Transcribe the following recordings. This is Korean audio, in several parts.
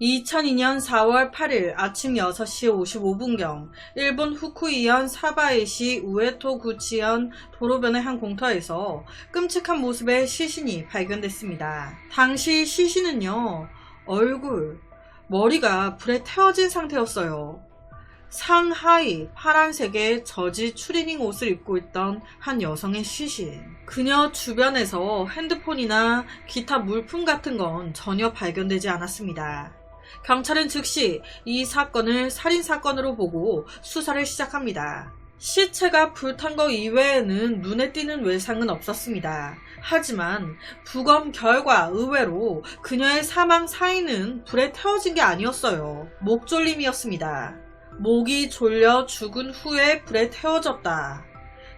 2002년 4월 8일 아침 6시 55분경 일본 후쿠이현 사바이시 우에토 구치현 도로변의 한 공터에서 끔찍한 모습의 시신이 발견됐습니다. 당시 시신은요, 얼굴, 머리가 불에 태워진 상태였어요. 상하이 파란색의 저지 추리닝 옷을 입고 있던 한 여성의 시신. 그녀 주변에서 핸드폰이나 기타 물품 같은 건 전혀 발견되지 않았습니다. 경찰은 즉시 이 사건을 살인사건으로 보고 수사를 시작합니다. 시체가 불탄 거 이외에는 눈에 띄는 외상은 없었습니다. 하지만 부검 결과 의외로 그녀의 사망 사인은 불에 태워진 게 아니었어요. 목 졸림이었습니다. 목이 졸려 죽은 후에 불에 태워졌다.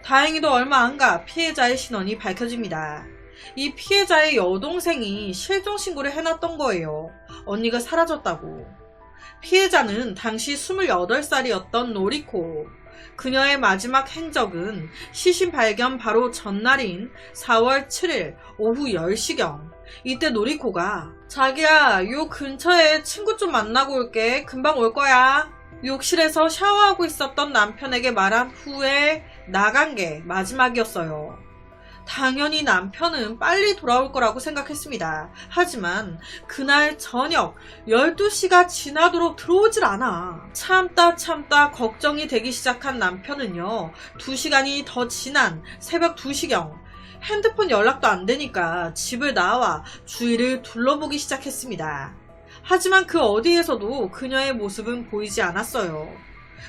다행히도 얼마 안 가 피해자의 신원이 밝혀집니다. 이 피해자의 여동생이 실종 신고를 해놨던 거예요. 언니가 사라졌다고. 피해자는 당시 28살이었던 노리코. 그녀의 마지막 행적은 시신 발견 바로 전날인 4월 7일 오후 10시경. 이때 노리코가 자기야, 요 근처에 친구 좀 만나고 올게. 금방 올 거야. 욕실에서 샤워하고 있었던 남편에게 말한 후에 나간 게 마지막이었어요. 당연히 남편은 빨리 돌아올 거라고 생각했습니다. 하지만 그날 저녁 12시가 지나도록 들어오질 않아. 참다 참다 걱정이 되기 시작한 남편은요. 2시간이 더 지난 새벽 2시경 핸드폰 연락도 안 되니까 집을 나와 주위를 둘러보기 시작했습니다. 하지만 그 어디에서도 그녀의 모습은 보이지 않았어요.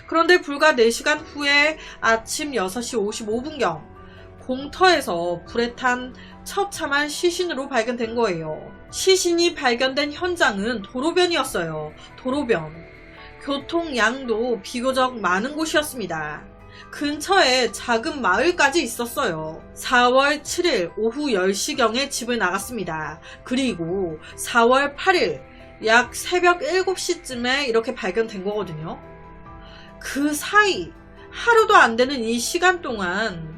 그런데 불과 4시간 후에 아침 6시 55분경 공터에서 불에 탄 처참한 시신으로 발견된 거예요. 시신이 발견된 현장은 도로변이었어요. 도로변. 교통량도 비교적 많은 곳이었습니다. 근처에 작은 마을까지 있었어요. 4월 7일 오후 10시경에 집을 나갔습니다. 그리고 4월 8일 약 새벽 7시쯤에 이렇게 발견된 거거든요. 그 사이 하루도 안 되는 이 시간 동안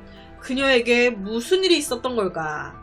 그녀에게 무슨 일이 있었던 걸까?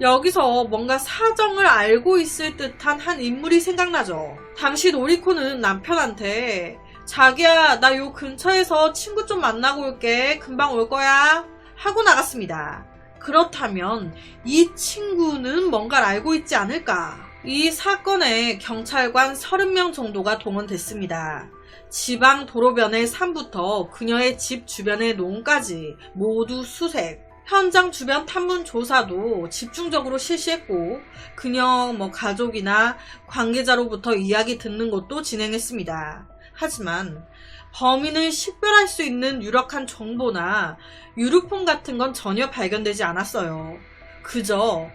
여기서 뭔가 사정을 알고 있을 듯한 한 인물이 생각나죠. 당시 노리코는 남편한테 자기야, 나 요 근처에서 친구 좀 만나고 올게. 금방 올 거야. 하고 나갔습니다. 그렇다면 이 친구는 뭔가를 알고 있지 않을까? 이 사건에 경찰관 30명 정도가 동원됐습니다. 지방 도로변의 산부터 그녀의 집 주변의 농까지 모두 수색. 현장 주변 탐문 조사도 집중적으로 실시했고 그녀 뭐 가족이나 관계자로부터 이야기 듣는 것도 진행했습니다. 하지만 범인을 식별할 수 있는 유력한 정보나 유류품 같은 건 전혀 발견되지 않았어요. 그저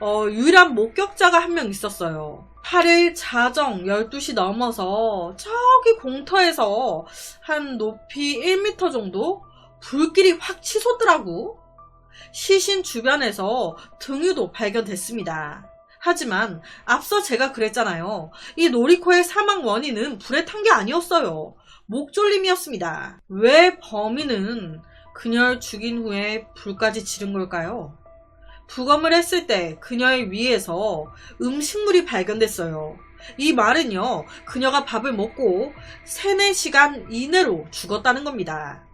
어, 유일한 목격자가 한 명 있었어요. 8일 자정 12시 넘어서 저기 공터에서 한 높이 1m 정도 불길이 확 치솟더라고. 시신 주변에서 등유도 발견됐습니다. 하지만 앞서 제가 그랬잖아요. 이 노리코의 사망 원인은 불에 탄 게 아니었어요. 목졸림이었습니다. 왜 범인은 그녀를 죽인 후에 불까지 지른 걸까요? 부검을 했을 때 그녀의 위에서 음식물이 발견됐어요. 이 말은요, 그녀가 밥을 먹고 3, 4시간 이내로 죽었다는 겁니다.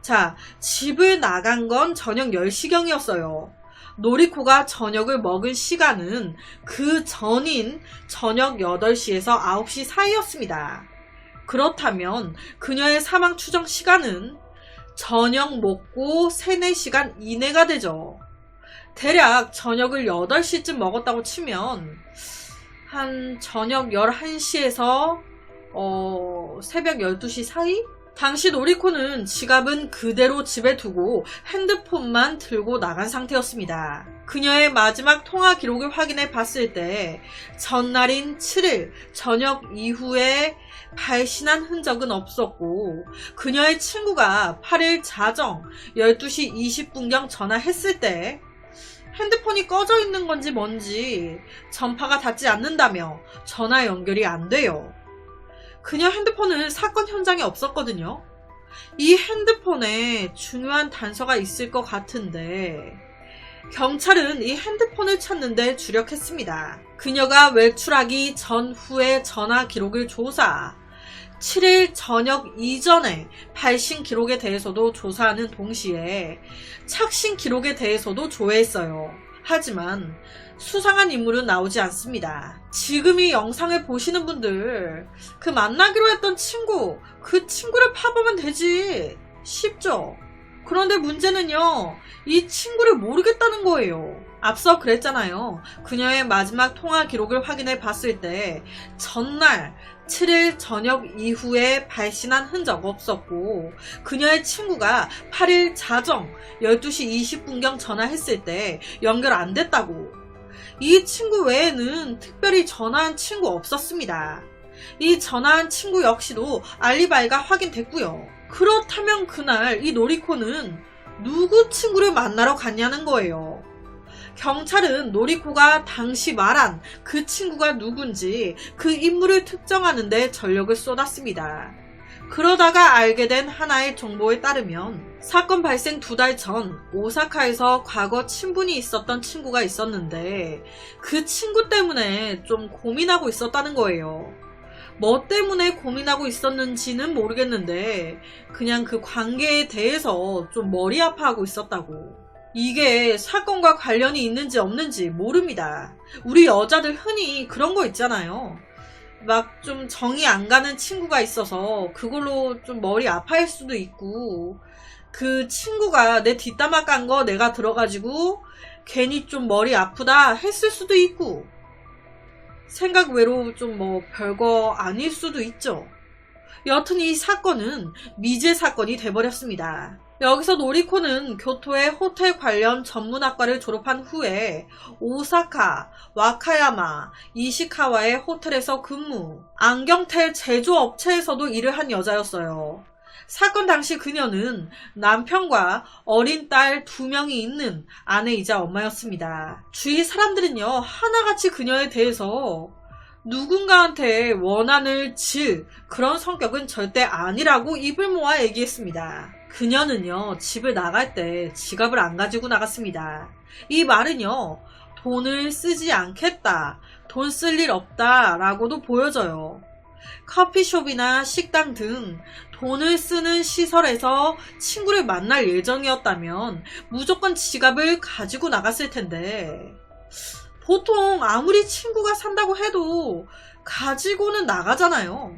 자, 집을 나간 건 저녁 10시경이었어요. 노리코가 저녁을 먹은 시간은 그 전인 저녁 8시에서 9시 사이였습니다. 그렇다면 그녀의 사망 추정 시간은 저녁 먹고 3, 4시간 이내가 되죠. 대략 저녁을 8시쯤 먹었다고 치면 한 저녁 11시에서 어, 새벽 12시 사이? 당시 노리코는 지갑은 그대로 집에 두고 핸드폰만 들고 나간 상태였습니다. 그녀의 마지막 통화 기록을 확인해 봤을 때 전날인 7일 저녁 이후에 발신한 흔적은 없었고 그녀의 친구가 8일 자정 12시 20분경 전화했을 때 핸드폰이 꺼져 있는 건지 뭔지 전파가 닿지 않는다며 전화 연결이 안 돼요. 그녀 핸드폰은 사건 현장에 없었거든요. 이 핸드폰에 중요한 단서가 있을 것 같은데 경찰은 이 핸드폰을 찾는데 주력했습니다. 그녀가 외출하기 전후의 전화 기록을 조사. 7일 저녁 이전에 발신 기록에 대해서도 조사하는 동시에 착신 기록에 대해서도 조회했어요. 하지만 수상한 인물은 나오지 않습니다. 지금 이 영상을 보시는 분들, 그 만나기로 했던 친구, 그 친구를 파보면 되지. 쉽죠? 그런데 문제는요, 이 친구를 모르겠다는 거예요. 앞서 그랬잖아요. 그녀의 마지막 통화 기록을 확인해 봤을 때, 전날 7일 저녁 이후에 발신한 흔적 없었고, 그녀의 친구가 8일 자정 12시 20분경 전화했을 때 연결 안 됐다고. 이 친구 외에는 특별히 전화한 친구 없었습니다. 이 전화한 친구 역시도 알리바이가 확인됐고요. 그렇다면 그날 이 노리코는 누구 친구를 만나러 갔냐는 거예요. 경찰은 노리코가 당시 말한 그 친구가 누군지 그 인물을 특정하는데 전력을 쏟았습니다. 그러다가 알게 된 하나의 정보에 따르면 사건 발생 두 달 전 오사카에서 과거 친분이 있었던 친구가 있었는데 그 친구 때문에 좀 고민하고 있었다는 거예요. 뭐 때문에 고민하고 있었는지는 모르겠는데 그냥 그 관계에 대해서 좀 머리 아파하고 있었다고. 이게 사건과 관련이 있는지 없는지 모릅니다. 우리 여자들 흔히 그런 거 있잖아요. 막 좀 정이 안 가는 친구가 있어서 그걸로 좀 머리 아파할 수도 있고 그 친구가 내 뒷담화 깐 거 내가 들어가지고 괜히 좀 머리 아프다 했을 수도 있고 생각 외로 좀 뭐 별거 아닐 수도 있죠. 여튼 이 사건은 미제 사건이 돼버렸습니다. 여기서 노리코는 교토의 호텔 관련 전문학과를 졸업한 후에 오사카, 와카야마, 이시카와의 호텔에서 근무, 안경텔 제조업체에서도 일을 한 여자였어요. 사건 당시 그녀는 남편과 어린 딸 두 명이 있는 아내이자 엄마였습니다. 주위 사람들은요, 하나같이 그녀에 대해서 누군가한테 원한을 질 그런 성격은 절대 아니라고 입을 모아 얘기했습니다. 그녀는요, 집을 나갈 때 지갑을 안 가지고 나갔습니다. 이 말은요, 돈을 쓰지 않겠다, 돈 쓸 일 없다 라고도 보여져요. 커피숍이나 식당 등 돈을 쓰는 시설에서 친구를 만날 예정이었다면 무조건 지갑을 가지고 나갔을 텐데, 보통 아무리 친구가 산다고 해도 가지고는 나가잖아요.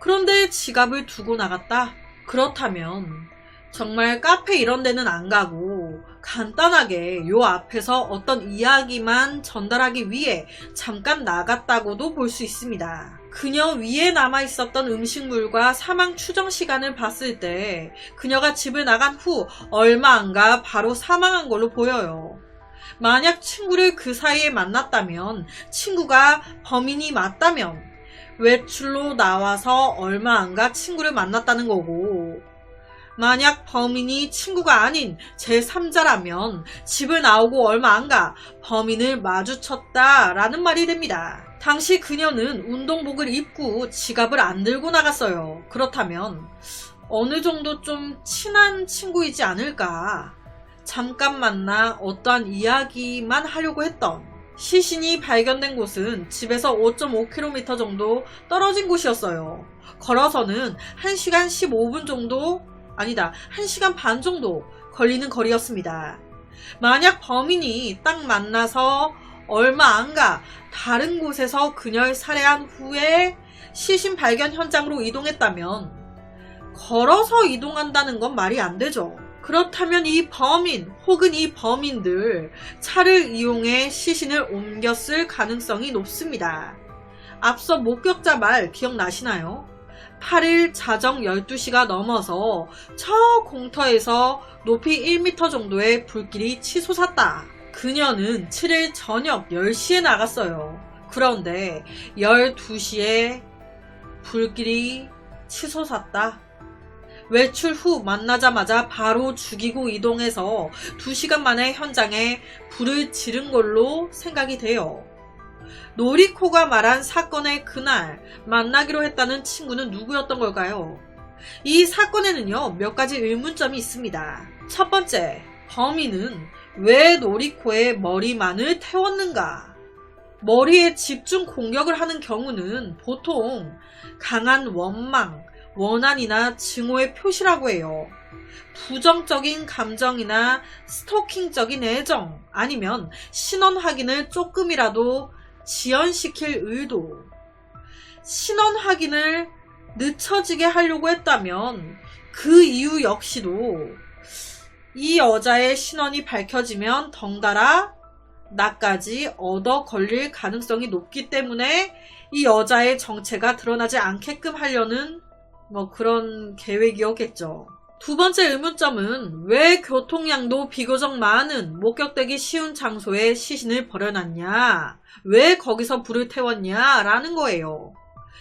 그런데 지갑을 두고 나갔다? 그렇다면 정말 카페 이런 데는 안 가고 간단하게 요 앞에서 어떤 이야기만 전달하기 위해 잠깐 나갔다고도 볼 수 있습니다. 그녀 위에 남아 있었던 음식물과 사망 추정 시간을 봤을 때 그녀가 집을 나간 후 얼마 안 가 바로 사망한 걸로 보여요. 만약 친구를 그 사이에 만났다면 친구가 범인이 맞다면 외출로 나와서 얼마 안 가 친구를 만났다는 거고 만약 범인이 친구가 아닌 제3자라면 집을 나오고 얼마 안 가 범인을 마주쳤다 라는 말이 됩니다. 당시 그녀는 운동복을 입고 지갑을 안 들고 나갔어요. 그렇다면 어느 정도 좀 친한 친구이지 않을까? 잠깐 만나 어떠한 이야기만 하려고 했던 시신이 발견된 곳은 집에서 5.5km 정도 떨어진 곳이었어요. 걸어서는 1시간 15분 정도, 아니다, 1시간 반 정도 걸리는 거리였습니다. 만약 범인이 딱 만나서 얼마 안 가 다른 곳에서 그녀를 살해한 후에 시신 발견 현장으로 이동했다면 걸어서 이동한다는 건 말이 안 되죠. 그렇다면 이 범인 혹은 이 범인들 차를 이용해 시신을 옮겼을 가능성이 높습니다. 앞서 목격자 말 기억나시나요? 8일 자정 12시가 넘어서 저 공터에서 높이 1m 정도의 불길이 치솟았다. 그녀는 7일 저녁 10시에 나갔어요. 그런데 12시에 불길이 치솟았다. 외출 후 만나자마자 바로 죽이고 이동해서 2시간 만에 현장에 불을 지른 걸로 생각이 돼요. 노리코가 말한 사건의 그날 만나기로 했다는 친구는 누구였던 걸까요? 이 사건에는요, 몇 가지 의문점이 있습니다. 첫 번째, 범인은 왜 노리코의 머리만을 태웠는가? 머리에 집중 공격을 하는 경우는 보통 강한 원망, 원한이나 증오의 표시라고 해요. 부정적인 감정이나 스토킹적인 애정 아니면 신원 확인을 조금이라도 지연시킬 의도 신원 확인을 늦춰지게 하려고 했다면 그 이유 역시도 이 여자의 신원이 밝혀지면 덩달아 나까지 얻어 걸릴 가능성이 높기 때문에 이 여자의 정체가 드러나지 않게끔 하려는 뭐 그런 계획이었겠죠. 두 번째 의문점은 왜 교통량도 비교적 많은 목격되기 쉬운 장소에 시신을 버려놨냐? 왜 거기서 불을 태웠냐? 라는 거예요.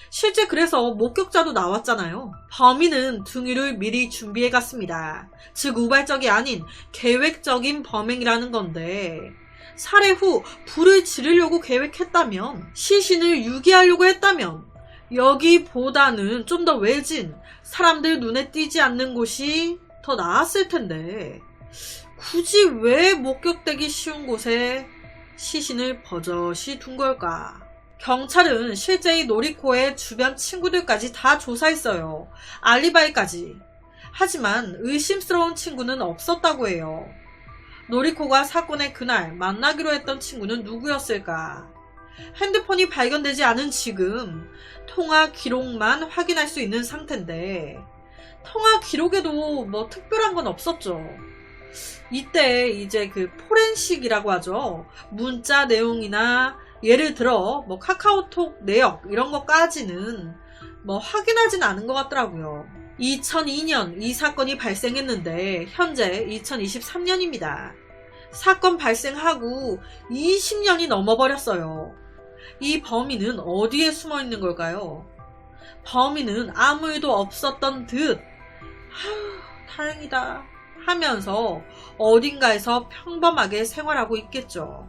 실제 그래서 목격자도 나왔잖아요. 범인은 등유를 미리 준비해 갔습니다. 즉 우발적이 아닌 계획적인 범행이라는 건데 살해 후 불을 지르려고 계획했다면 시신을 유기하려고 했다면 여기보다는 좀 더 외진 사람들 눈에 띄지 않는 곳이 더 나았을 텐데 굳이 왜 목격되기 쉬운 곳에 시신을 버젓이 둔 걸까? 경찰은 실제 이 노리코의 주변 친구들까지 다 조사했어요. 알리바이까지. 하지만 의심스러운 친구는 없었다고 해요. 노리코가 사건의 그날 만나기로 했던 친구는 누구였을까? 핸드폰이 발견되지 않은 지금 통화 기록만 확인할 수 있는 상태인데 통화 기록에도 뭐 특별한 건 없었죠. 이때 이제 그 포렌식이라고 하죠. 문자 내용이나 예를 들어 뭐 카카오톡 내역 이런 것까지는 뭐 확인하진 않은 것 같더라고요. 2002년 이 사건이 발생했는데 현재 2023년입니다. 사건 발생하고 20년이 넘어버렸어요. 이 범인은 어디에 숨어 있는 걸까요? 범인은 아무 일도 없었던 듯, 하, 다행이다 하면서 어딘가에서 평범하게 생활하고 있겠죠.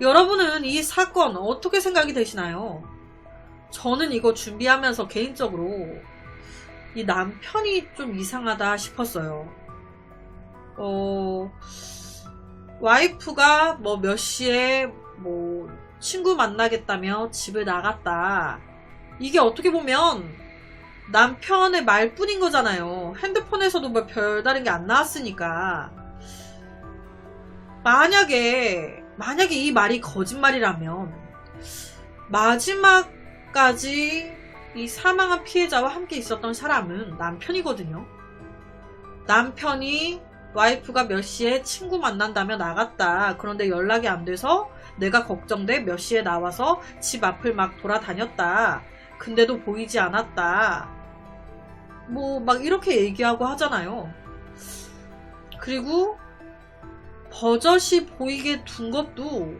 여러분은 이 사건 어떻게 생각이 되시나요? 저는 이거 준비하면서 개인적으로 이 남편이 좀 이상하다 싶었어요. 어, 와이프가 뭐 몇 시에 뭐 친구 만나겠다며 집을 나갔다. 이게 어떻게 보면 남편의 말뿐인 거잖아요. 핸드폰에서도 뭐 별다른 게 안 나왔으니까. 만약에, 만약에 이 말이 거짓말이라면, 마지막까지 이 사망한 피해자와 함께 있었던 사람은 남편이거든요. 남편이 와이프가 몇 시에 친구 만난다며 나갔다. 그런데 연락이 안 돼서 내가 걱정돼 몇 시에 나와서 집 앞을 막 돌아다녔다. 근데도 보이지 않았다. 뭐, 막 이렇게 얘기하고 하잖아요. 그리고 버젓이 보이게 둔 것도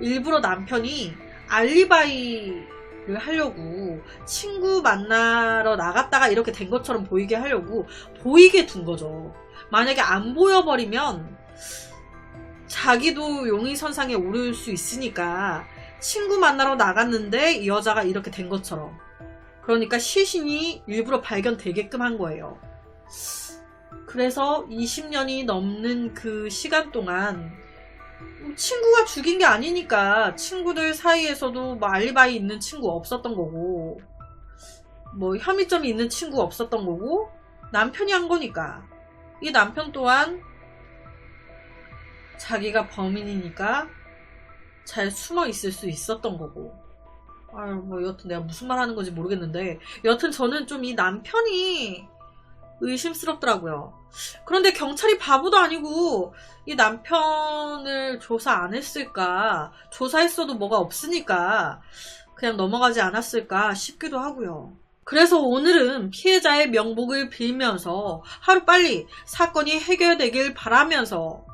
일부러 남편이 알리바이를 하려고 친구 만나러 나갔다가 이렇게 된 것처럼 보이게 하려고 보이게 둔 거죠. 만약에 안 보여버리면 자기도 용의선상에 오를 수 있으니까 친구 만나러 나갔는데 이 여자가 이렇게 된 것처럼. 그러니까 시신이 일부러 발견되게끔 한 거예요. 그래서 20년이 넘는 그 시간 동안 친구가 죽인 게 아니니까 친구들 사이에서도 뭐 알리바이 있는 친구 없었던 거고 뭐 혐의점이 있는 친구 없었던 거고 남편이 한 거니까 이 남편 또한 자기가 범인이니까 잘 숨어 있을 수 있었던 거고. 아유, 뭐, 여튼 내가 무슨 말 하는 건지 모르겠는데, 여튼 저는 좀 이 남편이 의심스럽더라고요. 그런데 경찰이 바보도 아니고, 이 남편을 조사 안 했을까, 조사했어도 뭐가 없으니까, 그냥 넘어가지 않았을까 싶기도 하고요. 그래서 오늘은 피해자의 명복을 빌면서 하루빨리 사건이 해결되길 바라면서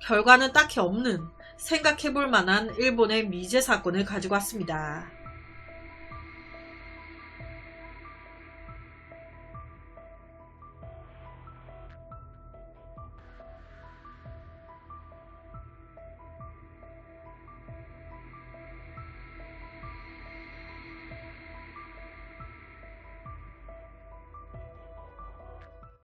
결과는 딱히 없는 생각해볼 만한 일본의 미제 사건을 가지고 왔습니다.